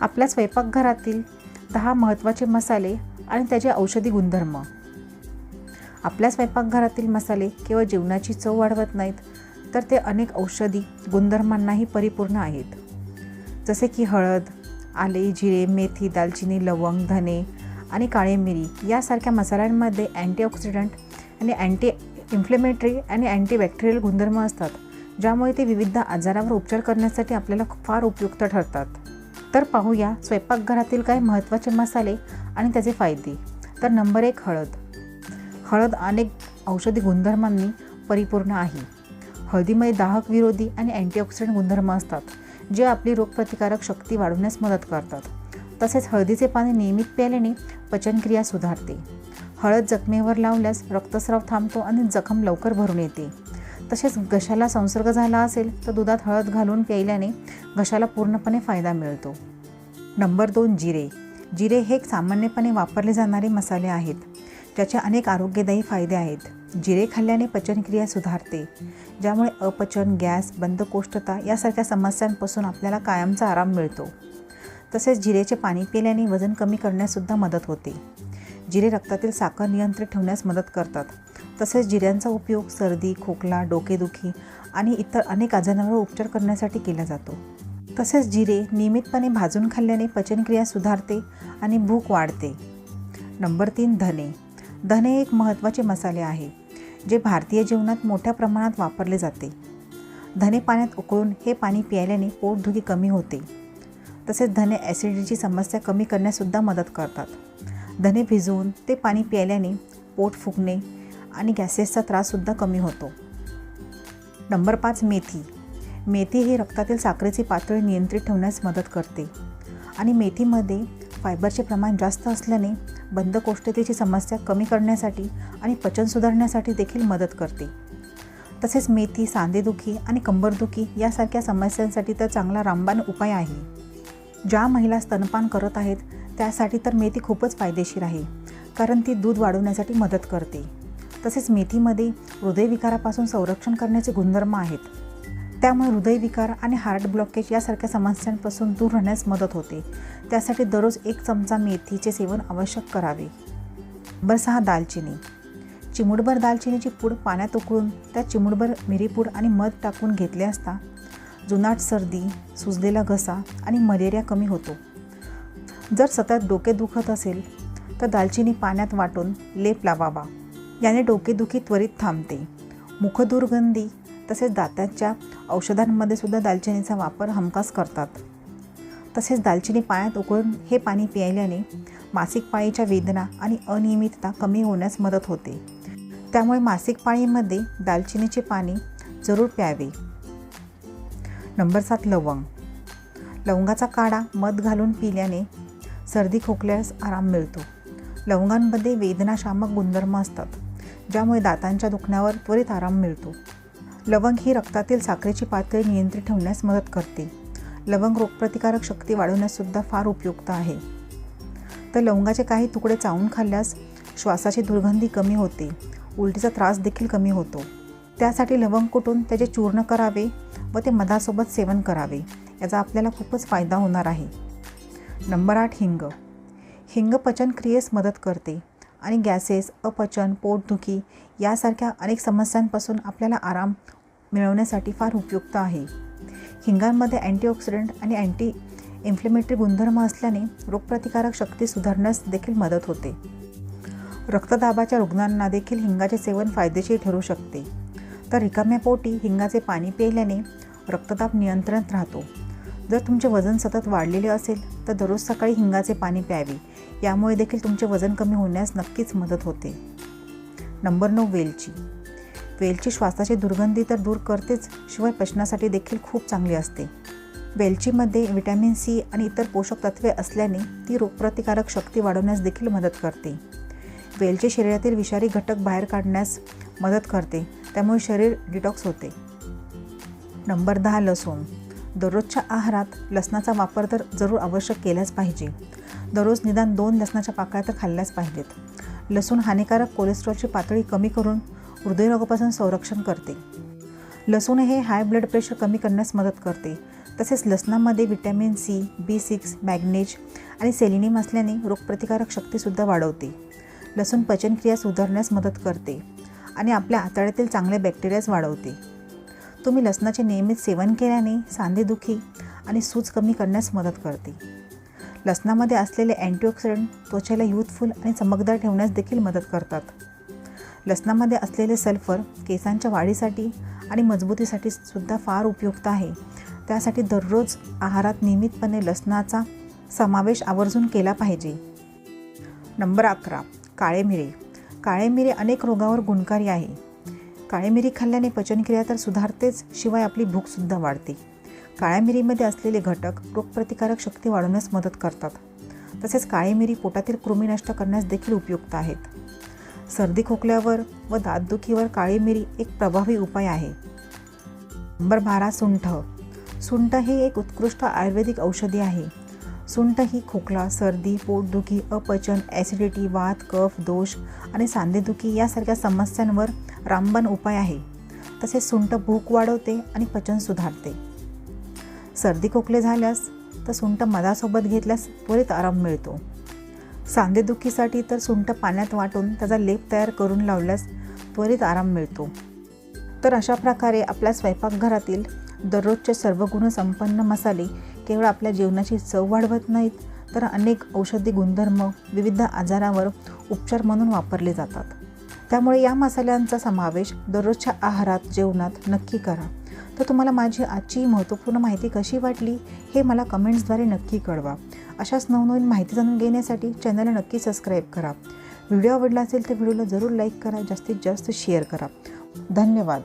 आपल्या स्वयंपाकघरातील दहा महत्त्वाचे मसाले आणि त्याचे औषधी गुणधर्म. आपल्या स्वयंपाकघरातील मसाले केवळ जेवणाची चव वाढवत नाहीत तर ते अनेक औषधी गुणधर्मांनाही परिपूर्ण आहेत. जसे की हळद आले जिरे मेथी दालचिनी लवंग धने आणि काळे मिरी यासारख्या मसाल्यांमध्ये अँटीऑक्सिडंट आणि अँटी इन्फ्लेमेटरी आणि अँटीबॅक्टेरियल गुणधर्म असतात ज्यामुळे ते विविध आजारावर उपचार करण्यासाठी आपल्याला फार उपयुक्त ठरतात. तर पाहूया स्वयंपाकघरातील काही महत्त्वाचे मसाले आणि त्याचे फायदे. तर नंबर एक हळद. हळद अनेक औषधी गुणधर्मांनी परिपूर्ण आहे. हळदीमध्ये दाहक विरोधी आणि अँटीऑक्सिडंट गुणधर्म असतात जे आपली रोगप्रतिकारक शक्ती वाढवण्यास मदत करतात. तसेच हळदीचे पाणी नियमित प्यायल्याने पचनक्रिया सुधारते. हळद जखमेवर लावल्यास रक्तस्राव थांबतो आणि जखम लवकर भरून येते. तसेच घशाला संसर्ग झाला असेल तर दुधात हळद घालून प्यायल्याने घशाला पूर्णपणे फायदा मिळतो. नंबर दोन जिरे. जिरे हे एक सामान्यपणे वापरले जाणारे मसाले आहेत. ज्याचे अनेक आरोग्यदायी फायदे आहेत. जिरे खाल्ल्याने पचनक्रिया सुधारते ज्यामुळे अपचन गॅस बंदकोष्ठता यासारख्या समस्यांपासून आपल्याला कायमचा आराम मिळतो. तसेच जिरेचे पाणी पिल्याने वजन कमी करण्याससुद्धा मदत होते. जिरे रक्तातील साखर नियंत्रित ठेवण्यास मदत करतात. तसेच जिऱ्यांचा उपयोग सर्दी खोकला डोकेदुखी आणि इतर अनेक आजारांवर उपचार करण्यासाठी केला जातो. तसेच जिरे नियमितपणे भाजून खाल्ल्याने पचनक्रिया सुधारते आणि भूक वाढते. नंबर तीन धने. धने एक महत्त्वाचे मसाले आहे जे भारतीय जेवणात मोठ्या प्रमाणात वापरले जाते. धने पाण्यात उकळून हे पाणी प्यायल्याने पोटदुखी कमी होते. तसेच धने ॲसिडिटीची समस्या कमी करण्यासुद्धा मदत करतात. धने भिजवून ते पाणी प्यायल्याने पोट फुगणे आणि गॅसेसचा त्राससुद्धा कमी होतो. नंबर पाच मेथी. मेथी ही रक्तातील साखरेची पातळी नियंत्रित ठेवण्यास मदत करते आणि मेथीमध्ये फायबरचे प्रमाण जास्त असल्याने बंदकोष्ठतेची समस्या कमी करण्यासाठी आणि पचन सुधारण्यासाठी देखील मदत करते. तसेच मेथी सांधेदुखी आणि कंबरदुखी यासारख्या समस्यांसाठी तर चांगला रामबाण उपाय आहे. ज्या महिला स्तनपान करत आहेत त्यासाठी तर मेथी खूपच फायदेशीर आहे कारण ती दूध वाढवण्यासाठी मदत करते. तसेच मेथीमध्ये हृदयविकारापासून संरक्षण करण्याचे गुणधर्म आहेत. त्यामुळे हृदयविकार आणि हार्ट ब्लॉकेज यासारख्या समस्यांपासून दूर राहण्यास मदत होते. त्यासाठी दररोज एक चमचा मेथीचे सेवन आवश्यक करावे. नंबर सहा दालचिनी. चिमुडभर दालचिनीची पूड पाण्यात उकळून त्यात चिमुडभर मिरीपूड आणि मध टाकून घेतले असता जुनाट सर्दी सुजलेला घसा आणि मलेरिया कमी होतो. जर सतत डोके दुखत असेल तर दालचिनी पाण्यात वाटून लेप लावावा. याने डोकेदुखी त्वरित थांबते. मुखदुर्गंधी तसेच दात्याच्या औषधांमध्ये सुद्धा दालचिनीचा वापर हमखास करतात. तसेच दालचिनी पाण्यात उकळून हे पाणी प्यायल्याने मासिक पाळीच्या वेदना आणि अनियमितता कमी होण्यास मदत होते. त्यामुळे मासिक पाळीमध्ये दालचिनीचे पाणी जरूर प्यावे. नंबर सात लवंग. लवंगाचा काढा मध घालून पिल्याने सर्दी खोकल्यास आराम मिळतो. लवंगांमध्ये वेदनाशामक गुणधर्म असतात ज्यामुळे दातांच्या दुखण्यावर त्वरित आराम मिळतो. लवंग ही रक्तातील साखरेची पातळी नियंत्रित ठेवण्यास मदत करते. लवंग रोगप्रतिकारक शक्ती वाढवण्याससुद्धा फार उपयुक्त आहे. तर लवंगाचे काही तुकडे चावून खाल्ल्यास श्वासाची दुर्गंधी कमी होते उलटीचा त्रास देखील कमी होतो. त्यासाठी लवंग कुटून त्याचे चूर्ण करावे व ते मधासोबत सेवन करावे याचा आपल्याला खूपच फायदा होणार आहे. नंबर आठ हिंग हिंग पचनक्रियेस मदत करते आणि गॅसेस अपचन पोटदुखी यासारख्या अनेक समस्यांपासून आपल्याला आराम मिळवण्यासाठी फार उपयुक्त आहे. हिंगांमध्ये अँटीऑक्सिडंट आणि अँटी इन्फ्लेमेटरी गुणधर्म असल्याने रोगप्रतिकारक शक्ती सुधारण्यास देखील मदत होते. रक्तदाबाच्या रुग्णांना देखील हिंगाचे सेवन फायदेशीर ठरू शकते. तर रिकाम्या पोटी हिंगाचे पाणी प्यायल्याने रक्तदाब नियंत्रणात राहतो. जर तुमचे वजन सतत वाढलेले असेल तर दररोज सकाळी हिंगाचे पाणी प्यावे. यामुळे देखील तुमचे वजन कमी होण्यास नक्कीच मदत होते. नंबर नऊ वेलची. वेलची श्वासाची दुर्गंधी तर दूर करतेच शिवाय पचनासाठी देखील खूप चांगली असते. वेलचीमध्ये व्हिटॅमिन सी आणि इतर पोषक तत्वे असल्याने ती रोगप्रतिकारक शक्ती वाढवण्यास देखील मदत करते. वेलची शरीरातील विषारी घटक बाहेर काढण्यास मदत करते त्यामुळे शरीर डिटॉक्स होते. नंबर दहा लसूण. दररोजच्या आहारात लसणाचा वापर तर जरूर आवश्यक केलाच पाहिजे. दररोज निदान दोन लसणाच्या पाकळ्या तर खाल्ल्याच पाहिजेत. लसूण हानिकारक कोलेस्ट्रॉलची पातळी कमी करून हृदयरोगापासून संरक्षण करते. लसूण हे हाय ब्लड प्रेशर कमी करण्यास मदत करते. तसेच लसणामध्ये vitamin C B six magnesium आणि सेलिनियम असल्याने रोगप्रतिकारक शक्तीसुद्धा वाढवते. लसूण पचनक्रिया सुधारण्यास मदत करते आणि आपल्या आतड्यातील चांगले बॅक्टेरियाज वाढवते. तुम्ही लसणाचे नियमित सेवन केल्याने सांधेदुखी आणि सूज कमी करण्यास मदत करते. लसणामध्ये असलेले अँटीऑक्सिडंट त्वचेला युथफुल आणि चमकदार ठेवण्यास देखील मदत करतात. लसणामध्ये असलेले सल्फर केसांच्या वाढीसाठी आणि मजबूतीसाठी सुद्धा फार उपयुक्त आहे. त्यासाठी दररोज आहारात नियमितपणे लसणाचा समावेश आवर्जून केला पाहिजे. नंबर अकरा काळे मिरे. काळे मिरे अनेक रोगावर गुणकारी आहे. काळी मिरी खाल्ल्याने पचनक्रिया तर सुधारतेच शिवाय आपली भूकसुद्धा वाढते. काळ्या मिरीमध्ये असलेले घटक रोगप्रतिकारक शक्ती वाढवण्यास मदत करतात. तसेच काळी मिरी पोटातील कृमी नष्ट करण्यास देखील उपयुक्त आहेत. सर्दी खोकल्यावर व दातदुखीवर काळी मिरी एक प्रभावी उपाय आहे. नंबर बारा सुंठ. सुंठ ही एक उत्कृष्ट आयुर्वेदिक औषधी आहे. सुंठ ही खोकला सर्दी पोटदुखी अपचन ॲसिडिटी वात कफ दोष आणि सांधेदुखी यासारख्या समस्यांवर रामबाण उपाय आहे. तसेच सुंठ भूक वाढवते आणि पचन सुधारते. सर्दी खोकले झाल्यास तर सुंठ मधासोबत घेतल्यास त्वरित आराम मिळतो. सांधेदुखीसाठी तर सुंठ पाण्यात वाटून त्याचा लेप तयार करून लावल्यास त्वरित आराम मिळतो. तर अशा प्रकारे आपल्या स्वयंपाकघरातील दररोजचे सर्व गुणसंपन्न मसाले केवळ आपल्या जेवणाची चव वाढवत नाहीत तर अनेक औषधी गुणधर्म विविध आजारावर उपचार म्हणून वापरले जातात. त्यामुळे या मसाल्यांचा समावेश दररोजच्या आहारात जेवणात नक्की करा. तर तुम्हाला माझी आजची महत्त्वपूर्ण माहिती कशी वाटली हे मला कमेंट्सद्वारे नक्की कळवा. अशाच नवनवीन माहिती जाणून घेण्यासाठी चॅनलला नक्की सबस्क्राईब करा. व्हिडिओ आवडला असेल तर व्हिडिओला जरूर लाईक करा जास्तीत जास्त शेअर करा. धन्यवाद.